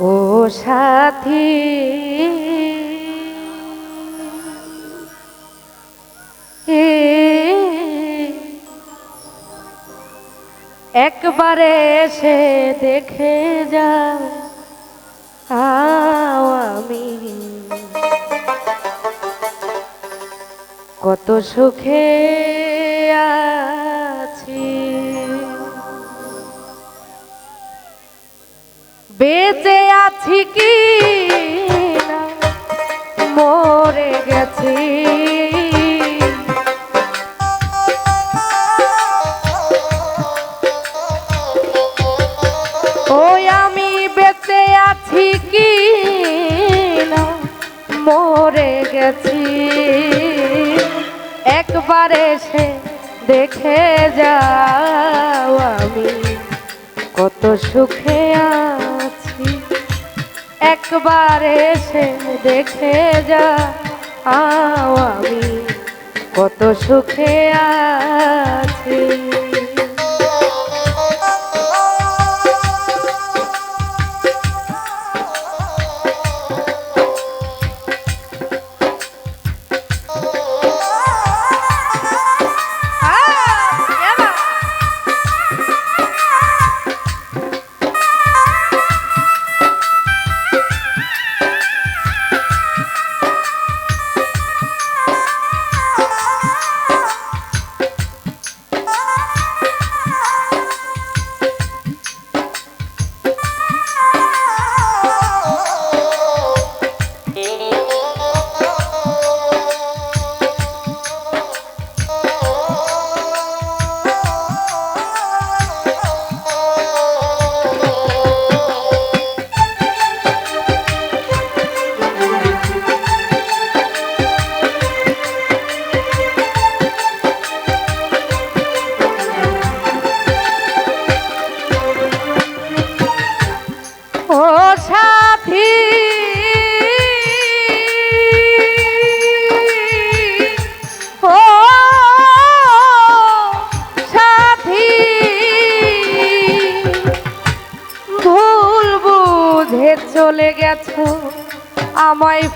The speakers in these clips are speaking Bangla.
ও সাথী একবারে এসে দেখে যাও আমি। কত সুখে আছি বেঁচে আছি কি মরে গেছি। ওই আমি বেঁচে আছি কি মরে গেছি। একবার এসে দেখে যাও আমি, কত সুখে আছি একবার এসে দেখে যা আমি কত সুখে আছি।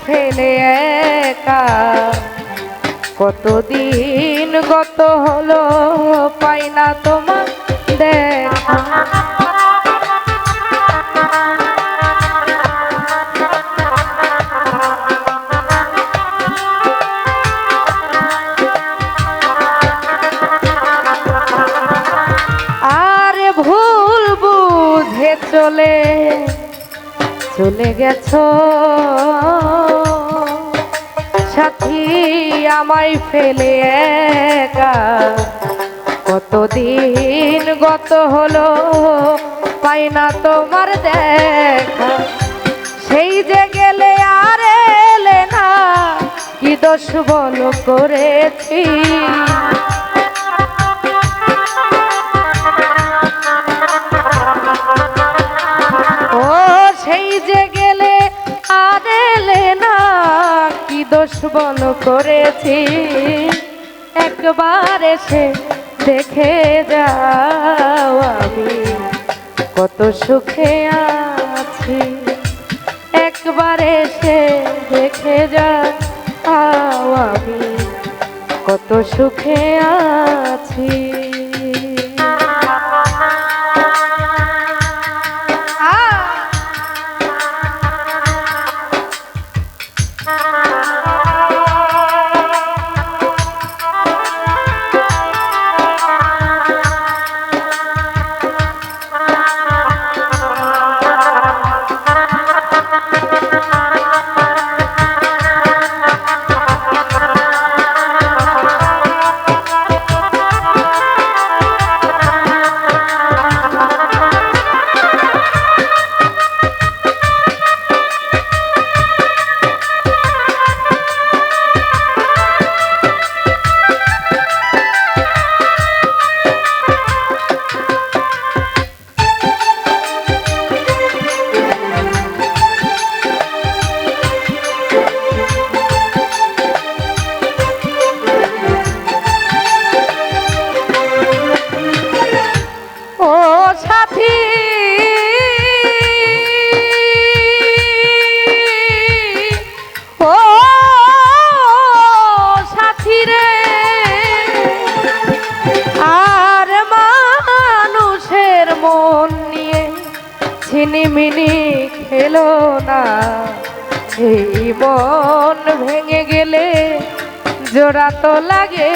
ফেলে একা। কতদিন গত হলো পাই না তোমার দেখা। আর ভুল বুঝে চলে চলে গেছ। সাথী আমায় ফেলে একা। কতদিন গত হলো, পাই না তোমার দেখা। সেই যে গেলে আর এলে না, কি দোষ বলো করেছি? বল করেছি, একবার এসে দেখে যাও আমি কত সুখে আছি। একবার এসে দেখে যাও আমি কত সুখে আছি। সাথী ও সাথী রে মানুষের মন নিয়ে ছিনিমিনি খেলো না। এই মন ভেঙে গেলে জোড়া তো লাগে।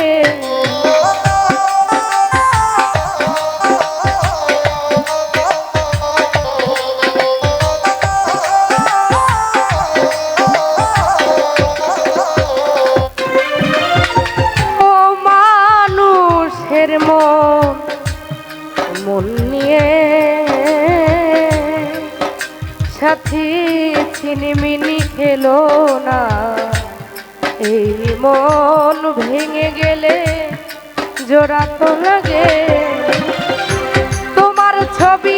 মন নিয়ে সাথী ছিনিমিনি খেলো না। এই মন ভেঙে গেলে জোড়া তো লাগে। তোমার ছবি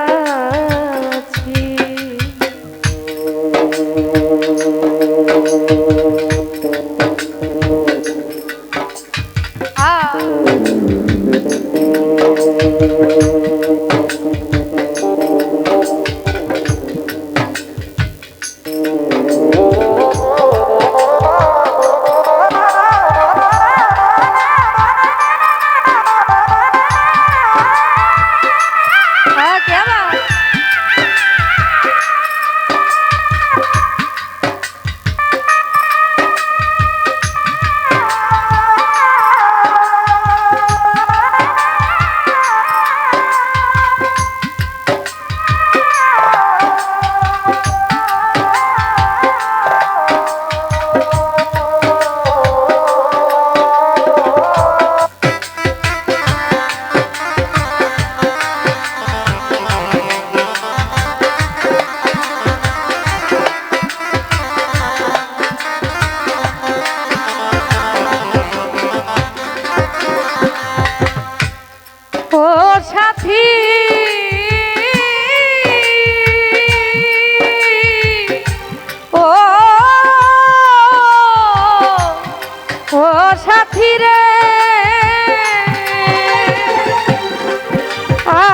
সাথী রে।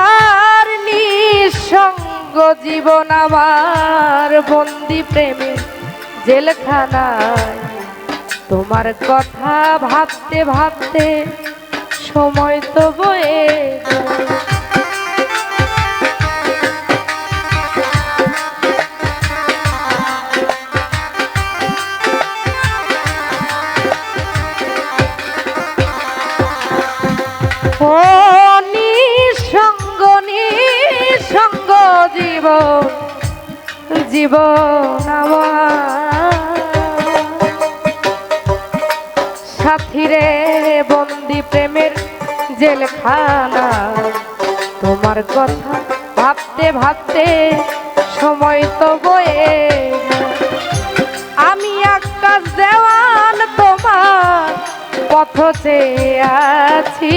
আর নিঃসঙ্গ জীবন আমার বন্দি প্রেমে জেলখানায়। তোমার কথা ভাবতে ভাবতে সময় তো বয়ে জীবন জীবন সাথীরে বন্দি প্রেমের জেলখানা, তোমার কথা ভাবতে ভাবতে সময় তো বয়ে আমি আকাশ দেওয়ান তোমার পথ চেয়ে আছি।